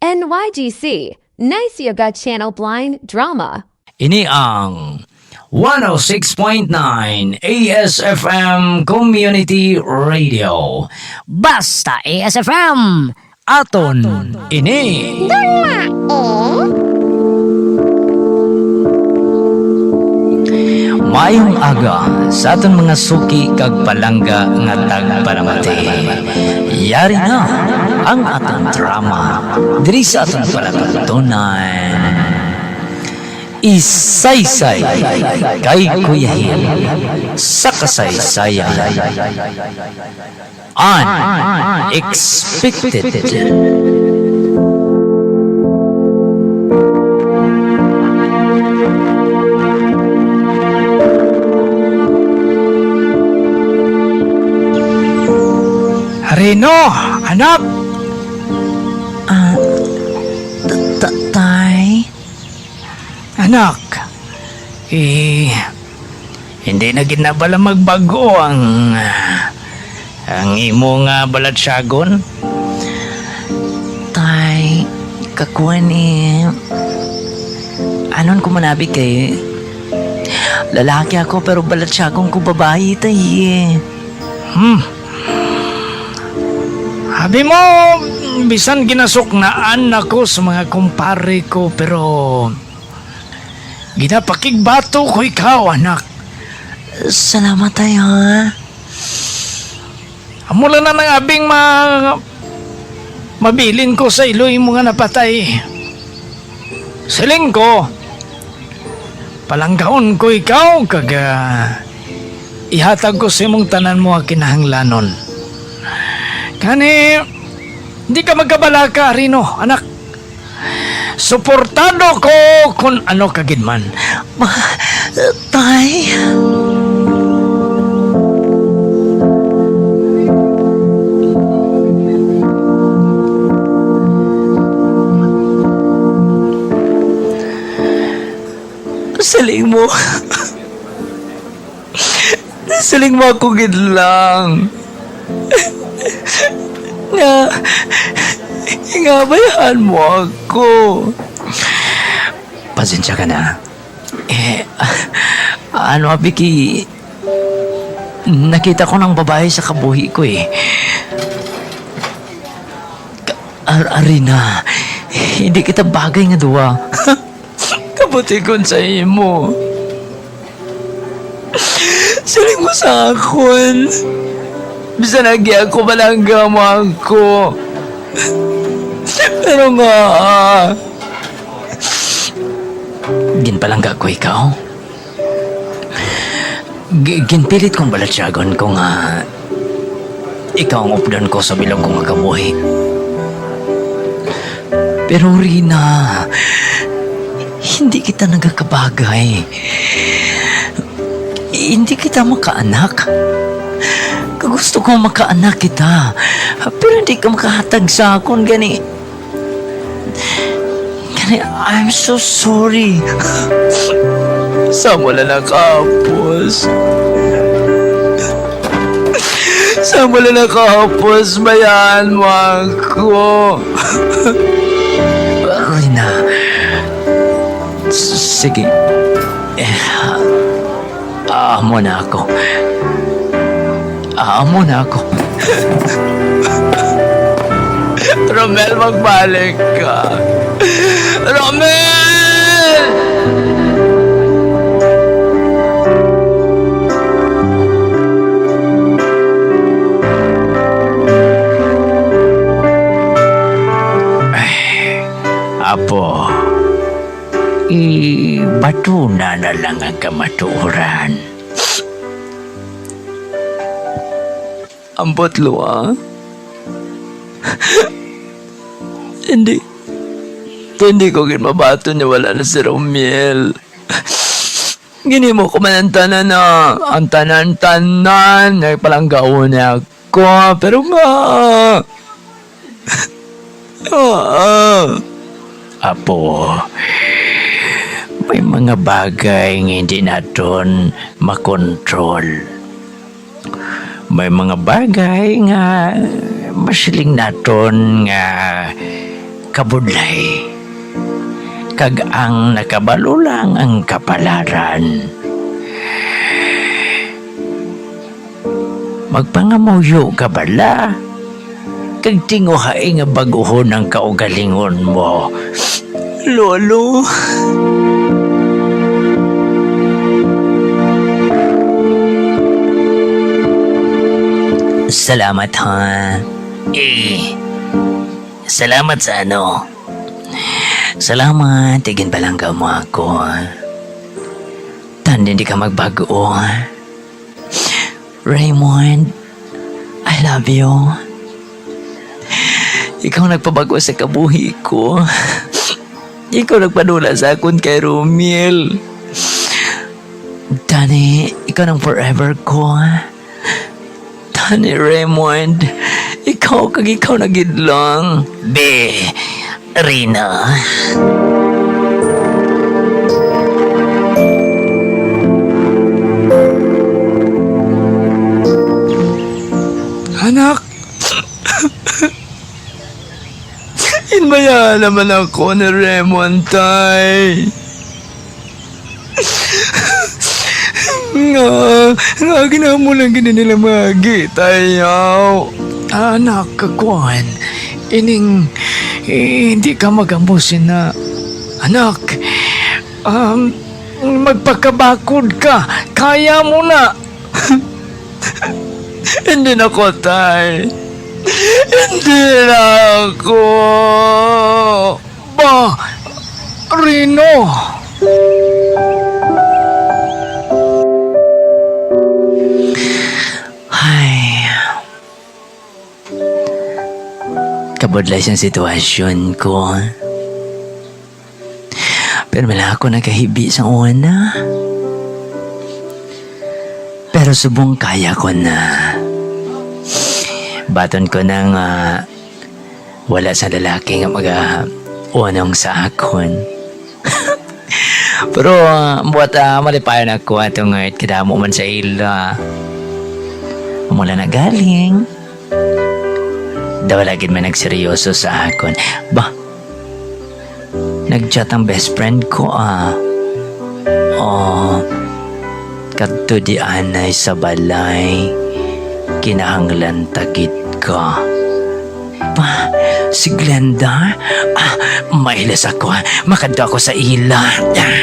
NYGC, Nice Yoga Channel Blind Drama. Ini ang 106.9 ASFM Community Radio. Basta ASFM! Aton ini. Mayong aga sa aton mga suki kag palangga nga tagparamati. Yari na ang atong drama diri sa atong palatuntunan. Isaysay kay Kuya Hil sa kasaysayan. Unexpected. Rino, anak! Tay? Anak, eh, hindi na ginabala magbago ang ang imo nga balatsyagon. Tay, kakuan eh. Anon ko manabi kay... Lalaki ako pero balatsyagon ko babae tay eh. Hmm. Habi mo, bisan ginasuknaan ako sa mga kumpare ko pero ginapakigbato ko ikaw, anak. Salamat tayo ha. Lang na ng abing ma... mabilin ko sa iloy mo nga napatay. Siling ko, palanggaon ko ikaw kag ah, ihatag ko sa imong tanan mo ang kinahanglanon. Kani, hindi ka magkabalaka, Rino, anak. Suportado ko kung ano kagid man. Ma, tay? Saling mo. Saling mo ako gid nga bayan mo ako. Pasensya ka na. Eh, ano, Vicky? Nakita ko ng babae sa kabuhi ko eh. Ar Arina, hindi kita bagay nga duwa. Kabuti ko sa imo. Saling mo sa akon. Bisa nagi ako malangga mo ako. Pero nga, Ginpalangga ko ikaw. G- ginpilit kong balatsyagon ko nga ikaw ang updan ko sa bilog kong agabuhi. Pero Rina, hindi kita nagkakabagay. Hindi kita makaanak. Gusto ko makaanak kita. Pero hindi ka makahatag sa akon, gani. Gani, I'm so sorry. Sa mula na kapos. Sa mula na kapos, bayan mo ako. Rina. Sige. Eh, amo na ako. Amo na ako. Romel, magbalik ka. Romel! Apo, i-bato na na lang ang kamaturan. Ambot luwa. hindi. Hindi ko kin mabato niya wala na si Romiel. Gini mo ko man ang tanan na. Ang tanan-tanan. Nagpalanggaon niya ako. Pero nga. Ah. Apo, may mga bagay nga hindi naton makontrol. May mga bagay nga masiling naton nga kabudlay. Kag ang nakabalo lang ang kapalaran. Magpangamuyo ka bala. Kag tinguhain nga baguhon ang kaugalingon mo. Lolo. Salamat ha. Eh, salamat sa ano. Salamat, tigin pa lang ka mo ako. Tan, hindi ka magbago. Raymond, I love you. Ikaw nagpabago sa kabuhi ko. Ikaw nagpadula sa akon kay Rumiel. Dani, ikaw nang forever ko. Dani Raymond, ikaw kag ikaw na gid lang. Be, Rina. Anak! Inmaya naman ako ni Raymond, tay. Nga, nga gina mo lang gina nila magi, tayaw. Anak, kakuan. Ining, eh, hindi ka magambusin na. Anak, um, magpakabakod ka. Kaya mo na. Hindi na ko, tay. Hindi na ako. Ba, Rino. Ay. Kabudlay siyang sitwasyon ko. Pero wala ako nakahibi sa una. Pero subong kaya ko na. Baton ko nang ah, wala sa lalaki nga mga unong sa akon. Pero uh, buat uh, malipayon ako atong uh, kadamo man sa ila. Mula na galing. Daw lagi man nagseryoso sa akon. Ba, nagchat ang best friend ko ah. Oh, kadto di anay sa balay. Kinahanglan takit ka. Ba, si Glenda? Ah, mailas ako. Makadto ako sa ila. Ah.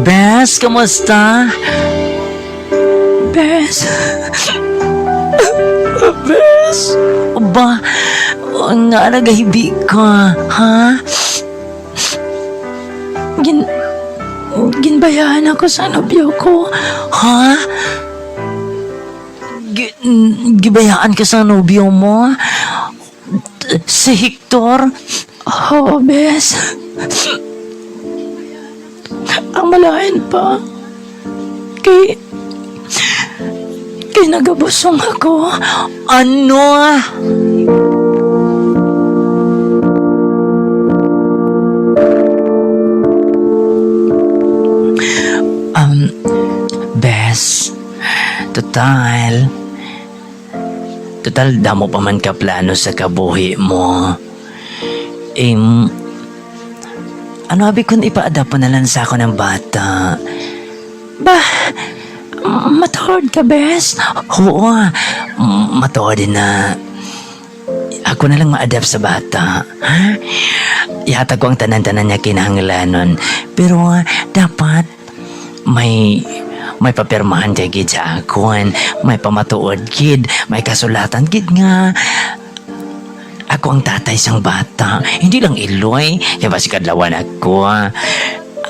Bes, kamusta? Bes? Bes? Ba, nga nagahibi ka, ha? Gin... Ginbayaan ako sa nobyo ko, ha? Gi- gibayaan ka sa nobyo mo? Si Hector? Oh, bes. Ang malain pa. Kay... Kay nagabusong ako. Ano? Um, Bes, total, total damo pa man ka plano sa kabuhi mo. Im, ano abi kung ipaadapo na lang sa ako ng bata? Bah, matuhod ka, Bes? Oo, m- matuhod din na ako na lang ma-adapt sa bata. Ha? Ihatag ko ang tanan-tanan niya kinahanglanon. Pero ah, dapat may may papirmahan kay gid sa akon, may pamatuod gid, may kasulatan gid nga ako ang tatay sang bata. Hindi lang iloy, kaya basi kadlawan ako.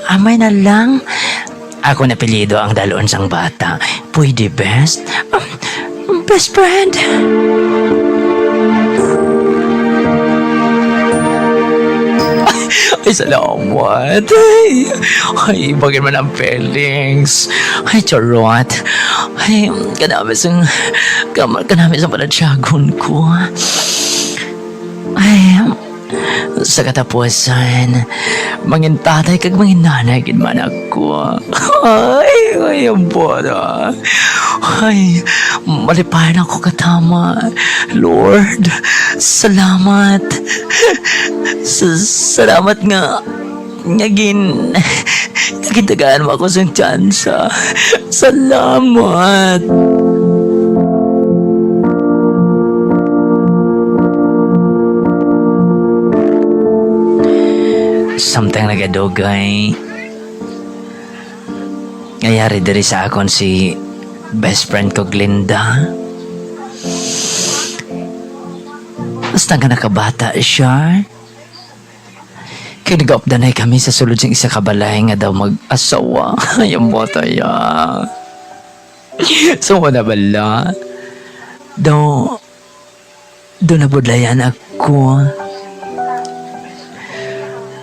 Amay na lang. Ako na pilido ang dalon sang bata. Pwede best? Um, best friend. Ay, salamat. Ay, ay bagay man ang feelings. Ay, charot. Ay, kanami sang, kanami sa panatsagon ko. Ay, sa katapusan, mangin tatay kag mangin nanay gid man ako. Ay, ay, ang boda. Ay, malipayan ako katama. Lord, salamat. Salamat nga. Ngagin, ngagin tagaan mo ako sa tsansa. Salamat. Samtang nagadugay, ngayari diri sa akon si best friend ko Glinda. Basta nga nakabata siya. Kaya nag-updanay kami sa sulod siyang isa kabalay nga daw mag-asawa. Yung bota ya. so, wala bala. Do, do nabudlayan ako.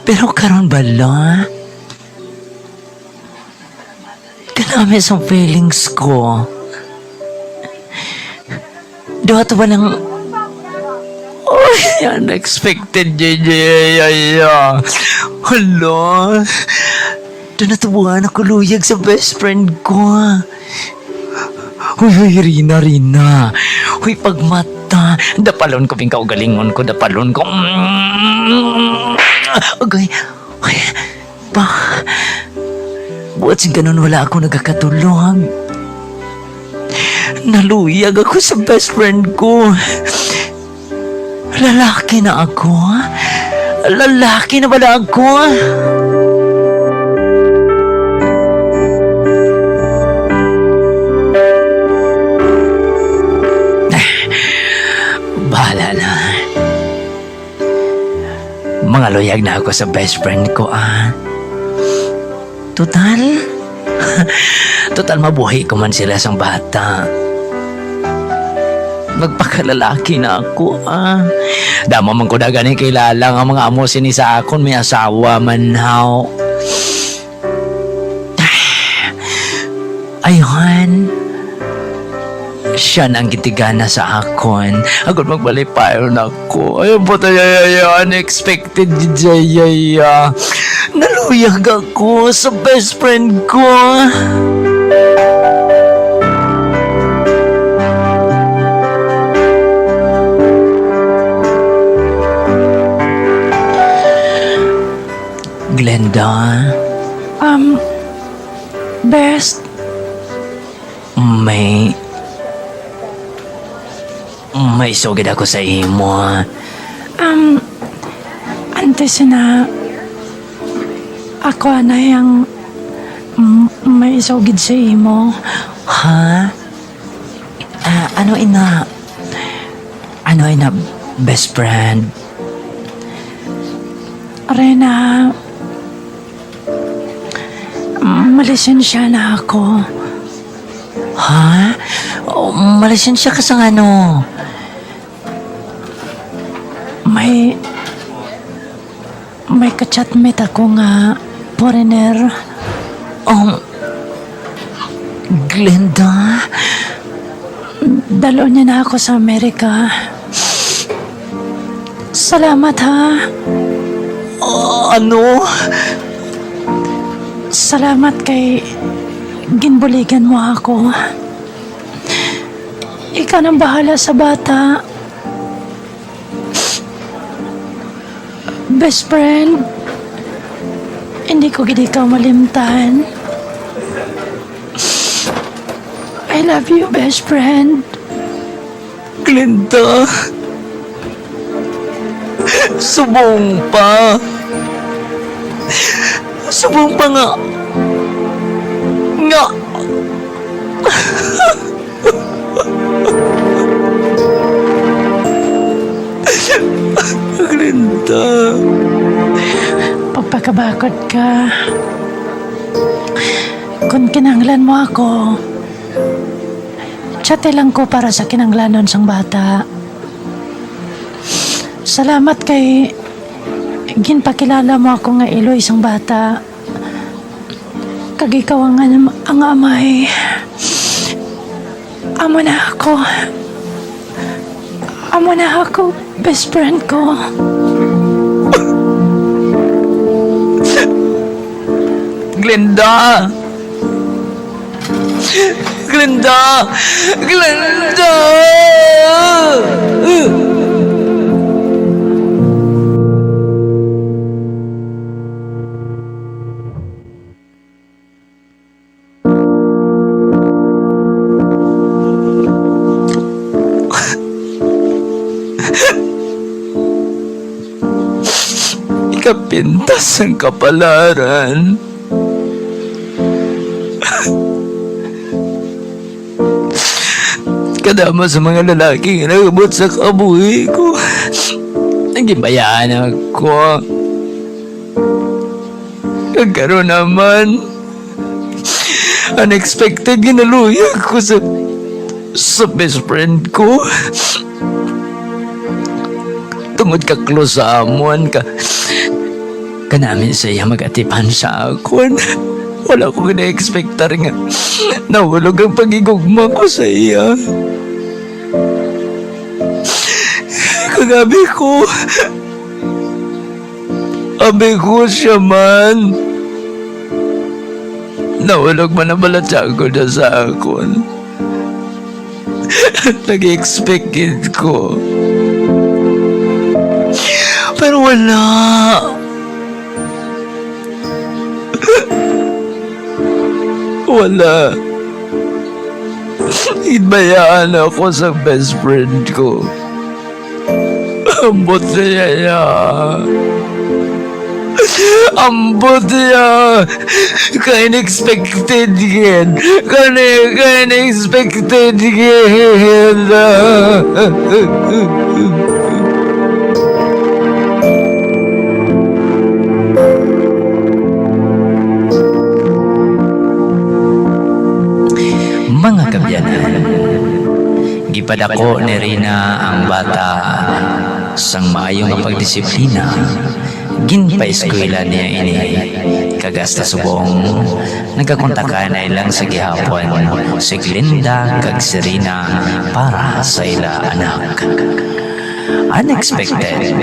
Pero karon bala, kanami sa feelings ko. Dapat ba lang Uy, unexpected, JJ. Hala. Doon natubuhan ako luyag sa best friend ko. Uy, uy, Rina, Rina. Uy, pagmata. Dapalon ko pingkaw galingon ko. Dapalon ko. Okay. Uy, pa. Buat sing ganun wala ako nagkakatulog. Naluyag ako sa best friend ko. Lalaki na ako? Lalaki na pala ako? Bahala Mga loyag na ako sa best friend ko, ah. Total? Total mabuhay ko man sila sa bata. Magpakalalaki na ako, ah. Dama man ko na gani kilala nga mga amo sini sa akon may asawa man haw. Ayun. Siya nang gitigana sa akon. Agad magbalipayon ako. Ayun po tayo, unexpected jaya. Naluyag ako sa best friend ko. Glenda, Um, best, may... May sugid ako sa imo. um, antes na ako na yung may isugid sa imo. Ha? Ah, ano ina? Ano ina, best friend? Rena, malisensya na ako. Ha? Oh, malisensya ka sa ano? May may kachatmate ako nga foreigner. Um, Glenda? Dalo niya na ako sa Amerika. Salamat ha. Ah, ano? Salamat kay ginbuligan mo ako. Ikaw nang bahala sa bata. Best friend, hindi ko gid ikaw malimtan. I love you, best friend. Glenda? Subong pa. Subong pa nga. Nga. Glenda. Pagpakabakod ka. Kung kinanglan mo ako, tsate lang ko para sa kinanglanon sang bata. Salamat kay ginpakilala mo ako nga iloy sang bata. Kag ikaw ang, ang amay. Amo na ako. Amo na ako, best friend ko. Glenda! Glenda! Glenda! Ikapintas ang kapalaran. Kadama sa mga lalaki nga nagabot sa kabuhi ko. Nagibayaan ako. Kagkaroon naman. Unexpected ginaluyag ko sa sa best friend ko. Tungod ka close sa amon ka. Kanami sa iya magatipan sa akon. Wala ko na-expectar nga. Nahulog ang pagigugma ko sa iya. Kagabi ko. Abi ko siya man. Nahulog man ang balatsago na sa akon. Nag-expect ko. Pero wala. Wala. Inbayaan ako sa best friend ko. Ambot niya niya. Ambot niya. Ka-unexpected yan. Ka-unexpected yan. Gipadako ni Rina ang bata sang maayong mapagdisiplina. Ginpa-eskwela niya ini kagasta subong nagakontakan na ilang sa gihapon si Glinda kag si Rina para sa ila anak. Unexpected.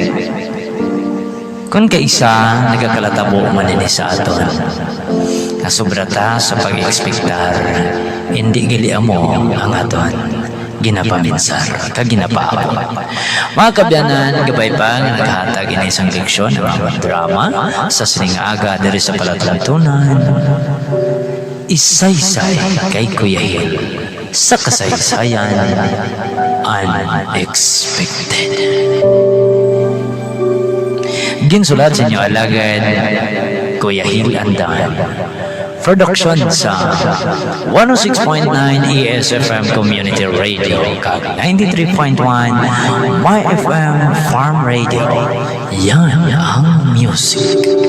Kung kaisa nagakalatabo man ini sa aton. Kasubrata sa pag-ekspektar, hindi gali mo ang aton ginapaminsar kag ginapaabot. Mga kabyanan, gabay pa nga naghatag ini isang leksyon ng mga drama sa sining aga diri sa palatuntunan. Isaysay kay Kuya Hil sa kasaysayan unexpected. Ginsulat sa inyo alagad Kuya Hil Andan. Production sa 106.9 ESFM Community Radio kag 93.1 YFM Farm Radio. Yan ang music.